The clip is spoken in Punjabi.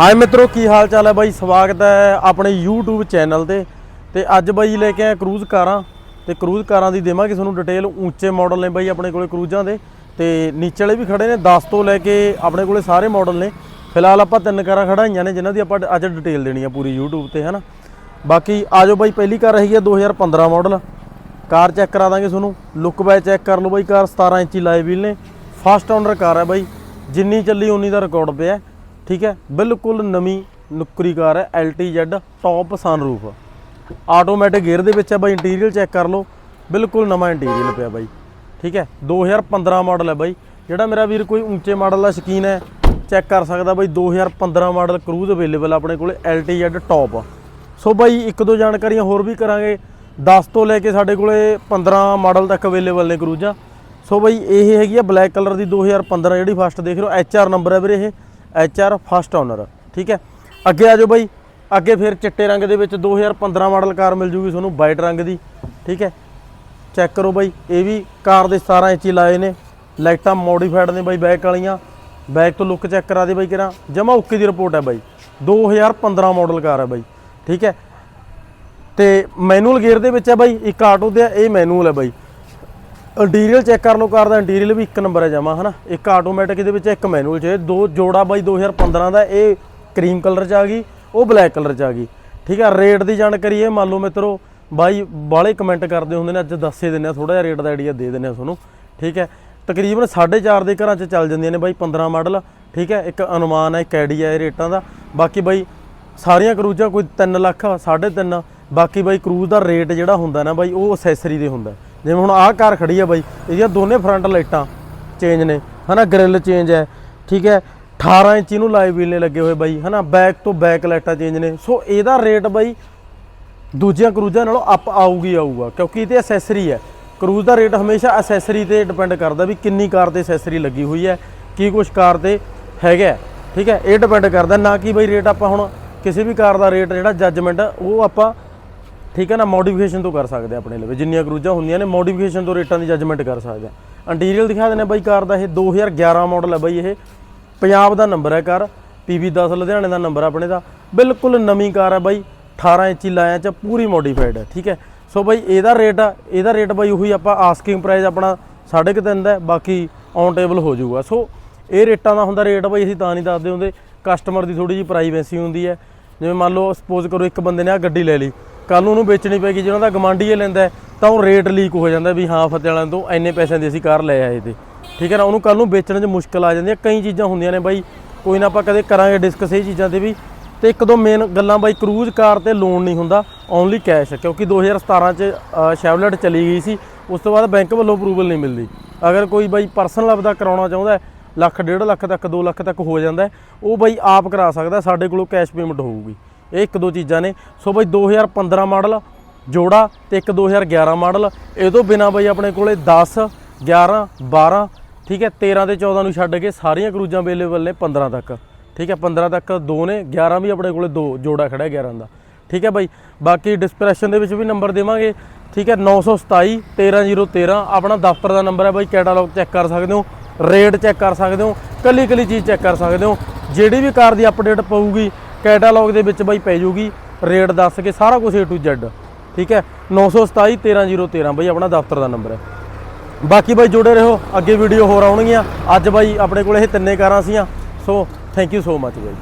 ਹਾਏ ਮਿੱਤਰੋ, ਕੀ ਹਾਲ ਚਾਲ ਹੈ ਬਾਈ? ਸਵਾਗਤ ਹੈ ਆਪਣੇ YouTube ਚੈਨਲ ਤੇ। ਤੇ ਅੱਜ ਬਾਈ ਲੈ ਕੇ ਆਏ ਕਰੂਜ਼ ਕਾਰਾਂ। ਤੇ ਕਰੂਜ਼ ਕਾਰਾਂ ਦੀ ਦੇਵਾਂਗੇ ਤੁਹਾਨੂੰ ਡਿਟੇਲ ਉੱਚੇ ਮਾਡਲ ਨੇ ਬਾਈ ਆਪਣੇ ਕੋਲੇ ਕਰੂਜ਼ਾਂ ਦੇ। ਤੇ ਨੀਚੇ ਵਾਲੇ ਵੀ ਖੜੇ ਨੇ 10 ਤੋਂ ਲੈ ਕੇ ਆਪਣੇ ਕੋਲੇ ਸਾਰੇ ਮਾਡਲ ਨੇ। ਫਿਲਹਾਲ ਆਪਾਂ ਤਿੰਨ ਕਾਰਾਂ ਖੜਾਈਆਂ ਨੇ, ਜਿਨ੍ਹਾਂ ਦੀ ਆਪਾਂ ਅੱਜ ਡਿਟੇਲ ਦੇਣੀ ਆ ਪੂਰੀ YouTube ਤੇ, ਹਨਾ? ਬਾਕੀ ਆਜੋ ਬਾਈ, ਪਹਿਲੀ ਕਾਰ ਰਹੀ ਹੈ 2015 ਮਾਡਲ ਕਾਰ ਚੈੱਕ ਕਰਾ ਦਾਂਗੇ ਤੁਹਾਨੂੰ। ਲੁੱਕ ਬਾय ਚੈੱਕ ਕਰ ਲਓ ਬਾਈ ਕਾਰ 17 ਇੰਚੀ ਲਾਈਵ ਵੀਲ ਨੇ। ਫਸਟ ਓਨਰ ਕਾਰ ਹੈ ਬਾਈ। ਜਿੰਨੀ ਚੱਲੀ, ਉਨੀ ਦਾ ਰਿਕਾਰਡ ਪਿਆ। ਠੀਕ ਹੈ, ਬਿਲਕੁਲ ਨਵੀਂ ਨੁਕਰੀ ਕਾਰ ਹੈ LTZ top sunroof automatic gear ਦੇ ਵਿੱਚ ਹੈ ਬਾਈ ਇੰਟੀਰੀਅਰ ਚੈੱਕ ਕਰ ਲਓ। ਬਿਲਕੁਲ ਨਵਾਂ ਇੰਟੀਰੀਅਰ ਪਿਆ ਬਾਈ। ਠੀਕ ਹੈ 2015 ਮਾਡਲ ਹੈ ਬਾਈ। ਜਿਹੜਾ ਮੇਰਾ ਵੀਰ ਕੋਈ ਉੱਚੇ ਮਾਡਲ ਦਾ ਸ਼ਕੀਨ ਹੈ ਚੈੱਕ ਕਰ ਸਕਦਾ ਬਾਈ 2015 ਮਾਡਲ ਕਰੂਜ਼ ਅਵੇਲੇਬਲ ਆਪਣੇ ਕੋਲੇ LTZ ਟੌਪ ਸੋ ਬਾਈ, ਇੱਕ ਦੋ ਜਾਣਕਾਰੀਆਂ ਹੋਰ ਵੀ ਕਰਾਂਗੇ। 10 ਤੋਂ ਲੈ ਕੇ ਸਾਡੇ ਕੋਲੇ 15 ਮਾਡਲ ਤੱਕ ਅਵੇਲੇਬਲ ਨੇ ਕਰੂਜ਼ਾਂ ਸੋ ਬਾਈ, ਇਹ ਹੈਗੀ ਆ ਬਲੈਕ ਕਲਰ ਦੀ 2015 ਜਿਹੜੀ ਫਸਟ ਦੇਖ ਰਹੇ ਹੋ ਐਚ ਆਰ ਨੰਬਰ ਹੈ ਵੀਰੇ ਇਹ। ਐਚ ਆਰ ਫਸਟ ਓਨਰ ਠੀਕ ਹੈ? ਅੱਗੇ ਆ ਜਾਓ ਬਾਈ। ਅੱਗੇ ਫਿਰ ਚਿੱਟੇ ਰੰਗ ਦੇ ਵਿੱਚ 2015 ਮਾਡਲ ਕਾਰ ਮਿਲ ਜੂਗੀ ਤੁਹਾਨੂੰ ਵਾਈਟ ਰੰਗ ਦੀ ਠੀਕ ਹੈ? ਚੈੱਕ ਕਰੋ ਬਾਈ ਇਹ ਵੀ ਕਾਰ ਦੇ 17 ਇੰਚੀ ਲਾਏ ਨੇ। ਲਾਈਟਾਂ ਮੋਡੀਫਾਈਡ ਨੇ ਬਾਈ ਬੈਕ ਵਾਲੀਆਂ। ਬੈਕ ਤੋਂ ਲੁੱਕ ਚੈੱਕ ਕਰਾ ਦੇ ਬਾਈ ਕਿਰਾ ਜਮਾ ਓਕੇ ਦੀ ਰਿਪੋਰਟ ਹੈ ਬਾਈ। 2015 ਮਾਡਲ ਕਾਰ ਹੈ ਬਾਈ ਠੀਕ ਹੈ? ਤੇ ਮੈਨੂਅਲ ਗੇਅਰ ਦੇ ਵਿੱਚ ਹੈ ਬਾਈ ਇੱਕ ਆਟੋ ਤੇ ਹੈ, ਇਹ ਮੈਨੂਅਲ ਹੈ ਬਾਈ। ਇੰਟੀਰੀਅਰ ਚੈੱਕ ਕਰ ਲਓ ਕਾਰ ਦਾ ਇੰਟੀਰੀਅਰ ਵੀ ਇੱਕ ਨੰਬਰ ਹੈ ਜਮਾ, ਹਨਾ? ਇੱਕ ਆਟੋਮੈਟਿਕ ਇਹਦੇ ਵਿੱਚ, ਇੱਕ ਮੈਨੂਅਲ ਚ। ਹੈ। ਦੋ ਜੋੜਾ ਬਾਈ 2015 ਦਾ, ਇਹ ਕਰੀਮ ਕਲਰ ਚ ਆ ਗਈ, ਉਹ ਬਲੈਕ ਕਲਰ ਚ ਆ ਗਈ। ਠੀਕ ਹੈ ਰੇਟ ਦੀ ਜਾਣਕਾਰੀ ਇਹ, ਮੰਨ ਲਓ ਮਿੱਤਰੋ, ਬਾਈ ਬਾਲੇ ਕਮੈਂਟ ਕਰਦੇ ਹੁੰਦੇ ਨੇ, ਅੱਜ ਦੱਸੇ ਦਿੰਨੇ ਆ ਥੋੜਾ ਜਿਹਾ ਰੇਟ ਦਾ ਆਈਡੀਆ ਦੇ ਦਿੰਨੇ ਆ ਤੁਹਾਨੂੰ। ਠੀਕ ਹੈ? ਤਕਰੀਬਨ 4.5 ਦੇ ਘਰਾਂ ਚ ਚੱਲ ਜਾਂਦੀਆਂ ਨੇ ਬਾਈ 15 ਮਾਡਲ ਠੀਕ ਹੈ? ਇੱਕ ਅਨੁਮਾਨ ਹੈ ਇੱਕ ਆਈਡੀਆ ਇਹ ਰੇਟਾਂ ਦਾ। ਬਾਕੀ ਬਾਈ ਸਾਰੀਆਂ ਕਰੂਜ਼ਾਂ ਕੋਈ 3 ਲੱਖ 3.5 ਬਾਕੀ ਬਾਈ ਕਰੂਜ਼ ਦਾ ਰੇਟ ਜਿਹੜਾ ਹੁੰਦਾ ਨਾ ਬਾਈ, ਉਹ ਅਸੈਸਰੀ ਦੇ ਹੁੰਦਾ। ਜਿਵੇਂ ਹੁਣ ਆਹ ਕਾਰ ਖੜੀ ਆ ਬਾਈ, ਇਹਦੀਆਂ ਦੋਨੇ ਫਰੰਟ ਲਾਈਟਾਂ ਚੇਂਜ ਨੇ, ਹਨਾ ਗ੍ਰਿਲ ਚੇਂਜ ਹੈ, ਠੀਕ ਹੈ 18 ਇੰਚੀ ਨੂੰ ਲਾਈਵ ਵੀਲ ਨੇ ਲੱਗੇ ਹੋਏ ਬਾਈ, ਹਨਾ ਬੈਕ ਤੋਂ ਬੈਕ ਲਾਈਟਾਂ ਚੇਂਜ ਨੇ ਸੋ ਇਹਦਾ ਰੇਟ ਬਾਈ ਦੂਜੀਆਂ ਕਰੂਜ਼ਾਂ ਨਾਲੋਂ ਅਪ ਆਊਗੀ ਆਊਗਾ, ਕਿਉਂਕਿ ਇਹ ਤੇ ਅਸੈਸਰੀ ਹੈ। ਕਰੂਜ਼ ਦਾ ਰੇਟ ਹਮੇਸ਼ਾ ਅਸੈਸਰੀ ਤੇ ਡਿਪੈਂਡ ਕਰਦਾ ਵੀ ਕਿੰਨੀ ਕਾਰ ਤੇ ਅਸੈਸਰੀ ਲੱਗੀ ਹੋਈ ਹੈ, ਕੀ ਕੁਛ ਕਾਰ ਤੇ ਹੈਗਾ ਠੀਕ ਹੈ, ਇਹ ਡਿਪੈਂਡ ਕਰਦਾ, ਨਾ ਕਿ ਬਈ ਰੇਟ ਆਪਾਂ ਹੁਣ ਕਿਸੇ ਵੀ ਕਾਰ ਦਾ ਰੇਟ ਜਿਹੜਾ ਜੱਜਮੈਂਟ ਉਹ ਆਪਾਂ ਠੀਕ ਹੈ ਨਾ ਮੋਡੀਫਿਕੇਸ਼ਨ ਤੋਂ ਕਰ ਸਕਦੇ ਆ ਆਪਣੇ ਲਈ ਜਿੰਨੀਆਂ ਕਰੂਜ਼ਾਂ ਹੁੰਦੀਆਂ ਨੇ ਮੋਡੀਫਿਕੇਸ਼ਨ ਤੋਂ ਰੇਟਾਂ ਦੀ ਜੱਜਮੈਂਟ ਕਰ ਸਕਦੇ ਆ। ਇੰਟੀਰੀਅਰ ਦਿਖਾ ਦਿੰਦੇ ਬਾਈ ਕਾਰ ਦਾ ਇਹ 2011 ਮਾਡਲ ਹੈ ਬਾਈ, ਇਹ ਪੰਜਾਬ ਦਾ ਨੰਬਰ ਹੈ ਕਾਰ। PV 10 ਲੁਧਿਆਣੇ ਦਾ ਨੰਬਰ ਆਪਣੇ ਦਾ। ਬਿਲਕੁਲ ਨਵੀਂ ਕਾਰ ਹੈ ਬਾਈ 18 ਇੰਚੀ ਲਾਇਆ ਚ ਪੂਰੀ ਮੋਡੀਫਾਈਡ ਹੈ ਠੀਕ ਹੈ। ਸੋ ਬਾਈ ਇਹਦਾ ਰੇਟ ਆ, ਇਹਦਾ ਰੇਟ ਬਾਈ ਉਹੀ ਆਪਾਂ ਆਸਕਿੰਗ ਪ੍ਰਾਈਸ ਆਪਣਾ 3.5 ਦਾ, ਬਾਕੀ ਔਨ ਟੇਬਲ ਹੋ ਜਾਊਗਾ। ਸੋ ਇਹ ਰੇਟਾਂ ਦਾ ਹੁੰਦਾ ਰੇਟ ਬਾਈ, ਅਸੀਂ ਤਾਂ ਨਹੀਂ ਦੱਸਦੇ ਹੁੰਦੇ। ਕਸਟਮਰ ਦੀ ਥੋੜੀ ਜਿਹੀ ਪ੍ਰਾਈਵੇਸੀ ਹੁੰਦੀ ਹੈ। ਜਿਵੇਂ ਮੰਨ ਲਓ ਸਪੋਜ਼ ਕਰੋ ਇੱਕ ਬੰਦੇ ਨੇ ਆ ਗੱਡੀ ਲੈ ਲਈ। ਕੱਲ ਨੂੰ ਉਹਨੂੰ ਵੇਚਣੀ ਪੈਗੀ ਜਿਹਨਾਂ ਦਾ ਗਮਾਂਡੀ ਲੈਂਦਾ ਤਾਂ ਉਹ ਰੇਟ ਲੀਕ ਹੋ ਜਾਂਦਾ ਵੀ ਹਾਂ ਫਤਿਹ ਵਾਲਿਆਂ ਤੋਂ ਇੰਨੇ ਪੈਸਿਆਂ ਦੀ ਅਸੀਂ ਕਾਰ ਲੈ ਆਏ ਤੇ। ਠੀਕ ਹੈ ਨਾ, ਉਹਨੂੰ ਕੱਲ ਨੂੰ ਵੇਚਣ 'ਚ ਮੁਸ਼ਕਲ ਆ ਜਾਂਦੀ ਹੈ। ਕਈ ਚੀਜ਼ਾਂ ਹੁੰਦੀਆਂ ਨੇ ਬਾਈ, ਕੋਈ ਨਾ ਆਪਾਂ ਕਦੇ ਕਰਾਂਗੇ ਡਿਸਕਸ ਇਹ ਚੀਜ਼ਾਂ ਤੇ ਵੀ। ਤੇ ਇੱਕ ਦੋ ਮੇਨ ਗੱਲਾਂ ਬਾਈ ਕਰੂਜ਼ ਕਾਰ ਤੇ ਲੋਨ ਨਹੀਂ ਹੁੰਦਾ ਓਨਲੀ ਕੈਸ਼ ਕਿਉਂਕਿ 2017 ਚ ਸ਼ੈਵਲਟ ਚਲੀ ਗਈ ਸੀ, ਉਸ ਤੋਂ ਬਾਅਦ ਬੈਂਕ ਵੱਲੋਂ ਅਪਰੂਵਲ ਨਹੀਂ ਮਿਲਦੀ। ਅਗਰ ਕੋਈ ਬਾਈ ਪਰਸਨਲ ਆਪਦਾ ਕਰਾਉਣਾ ਚਾਹੁੰਦਾ ਲੱਖ, ਡੇਢ ਲੱਖ ਤੱਕ 2 ਲੱਖ ਤੱਕ ਹੋ ਜਾਂਦਾ ਉਹ ਬਾਈ ਆਪ ਕਰਾ ਸਕਦਾ, ਸਾਡੇ ਕੋਲੋਂ ਕੈਸ਼ ਪੇਮੈਂਟ ਹੋਊਗੀ। ਇਹ ਇੱਕ ਦੋ ਚੀਜ਼ਾਂ ਨੇ। ਸੋ ਬਾਈ 2015 ਮਾਡਲ, ਜੋੜਾ ਤੇ ਇੱਕ 2011 ਮਾਡਲ। ਇਹ ਤੋਂ ਬਿਨਾ ਬਾਈ ਆਪਣੇ ਕੋਲੇ 10 11 12 ਠੀਕ ਹੈ 13 ਤੇ 14 ਨੂੰ ਛੱਡ ਕੇ ਸਾਰੀਆਂ ਕਰੂਜ਼ਾਂ ਅਵੇਲੇਬਲ ਨੇ 15 ਤੱਕ। ਠੀਕ ਹੈ 15 ਤੱਕ ਦੋ ਨੇ 11 ਵੀ ਆਪਣੇ ਕੋਲੇ ਦੋ, ਜੋੜਾ ਖੜਾ ਹੈ 11 ਦਾ। ਠੀਕ ਹੈ ਬਾਈ, ਬਾਕੀ ਡਿਸਕ੍ਰਿਪਸ਼ਨ ਦੇ ਵਿੱਚ ਵੀ ਨੰਬਰ ਦੇਵਾਂਗੇ। ਠੀਕ ਹੈ 927 13013 ਆਪਣਾ ਦਫ਼ਤਰ ਦਾ ਨੰਬਰ ਹੈ ਬਾਈ ਕੈਟਾਲੌਗ ਚੈੱਕ ਕਰ ਸਕਦੇ ਹੋ ਰੇਟ ਚੈੱਕ ਕਰ ਸਕਦੇ ਹੋ ਕੱਲੀ ਕੱਲੀ ਚੀਜ਼ ਚੈੱਕ ਕਰ ਸਕਦੇ ਹੋ। ਜਿਹੜੀ ਵੀ ਕਾਰ ਦੀ ਅਪਡੇਟ ਪਊਗੀ ਕੈਟਾਲੌਗ ਦੇ ਵਿੱਚ ਬਾਈ ਪੈ ਜੂਗੀ, ਰੇਟ ਦੱਸ ਕੇ ਸਾਰਾ ਕੁਝ A to Z, ਠੀਕ ਹੈ? 927 13013 ਬਾਈ ਆਪਣਾ ਦਫ਼ਤਰ ਦਾ ਨੰਬਰ ਹੈ। ਬਾਕੀ ਬਾਈ ਜੁੜੇ ਰਹੋ, ਅੱਗੇ ਵੀਡੀਓ ਹੋਰ ਆਉਣਗੀਆਂ। ਅੱਜ ਬਾਈ ਆਪਣੇ ਕੋਲ ਇਹ ਤਿੰਨੇ ਕਾਰਾਂ ਸੀਆਂ so thank you so much by.